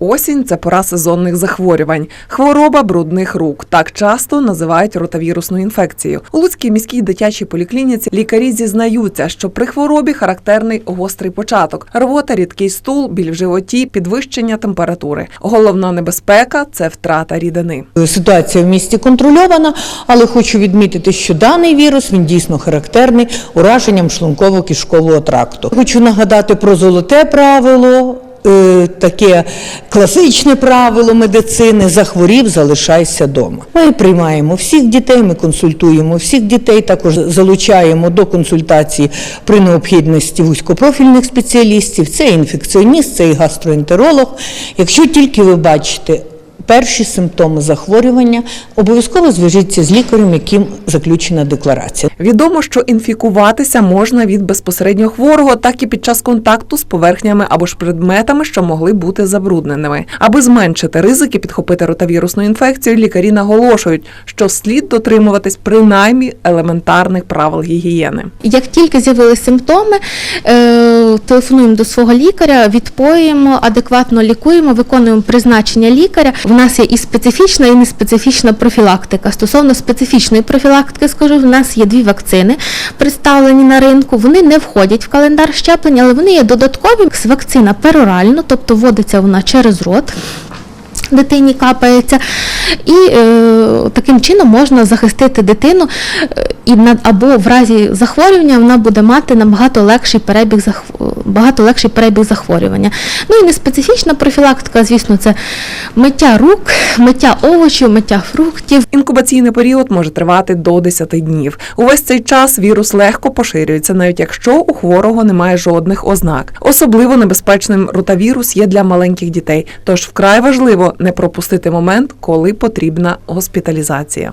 Осінь це пора сезонних захворювань. Хвороба брудних рук. Так часто називають ротавірусну інфекцію. У Луцькій міській дитячій поліклініці лікарі зізнаються, що при хворобі характерний гострий початок, рвота, рідкий стул, біль в животі, підвищення температури. Головна небезпека це втрата рідини. Ситуація в місті контрольована, але хочу відмітити, що даний вірус він дійсно характерний ураженням шлунково-кишкового тракту. Хочу нагадати про золоте правило. Е, Таке класичне правило медицини захворів, залишайся вдома. Ми приймаємо всіх дітей, ми консультуємо всіх дітей, також залучаємо до консультації при необхідності вузькопрофільних спеціалістів. Це інфекціоніст, це і гастроентеролог. Якщо тільки ви бачите перші симптоми захворювання, обов'язково зв'яжіться з лікарем, яким заключена декларація. Відомо, що інфікуватися можна від безпосередньо хворого, так і під час контакту з поверхнями або ж предметами, що могли бути забрудненими. Аби зменшити ризики підхопити ротавірусну інфекцію, лікарі наголошують, що слід дотримуватись принаймні елементарних правил гігієни. Як тільки з'явилися симптоми, е, телефонуємо до свого лікаря, відпоїмо, адекватно лікуємо, виконуємо призначення лікаря. Нас є і специфічна, і неспецифічна профілактика. Стосовно специфічної профілактики, скажу, в нас є дві вакцини представлені на ринку. Вони не входять в календар щеплень, але вони є додаткові. Вакцина перорально, тобто вводиться вона через рот. Дитині капається, і е, таким чином можна захистити дитину, е, і на або в разі захворювання вона буде мати набагато легший перебіг багато легший перебіг захворювання. Ну і неспецифічна профілактика, звісно, це миття рук, миття овочів, миття фруктів. Інкубаційний період може тривати до 10 днів. Увесь цей час вірус легко поширюється, навіть якщо у хворого немає жодних ознак. Особливо небезпечним ротавірус є для маленьких дітей, тож вкрай важливо не пропустити момент, коли потрібна госпіталізація.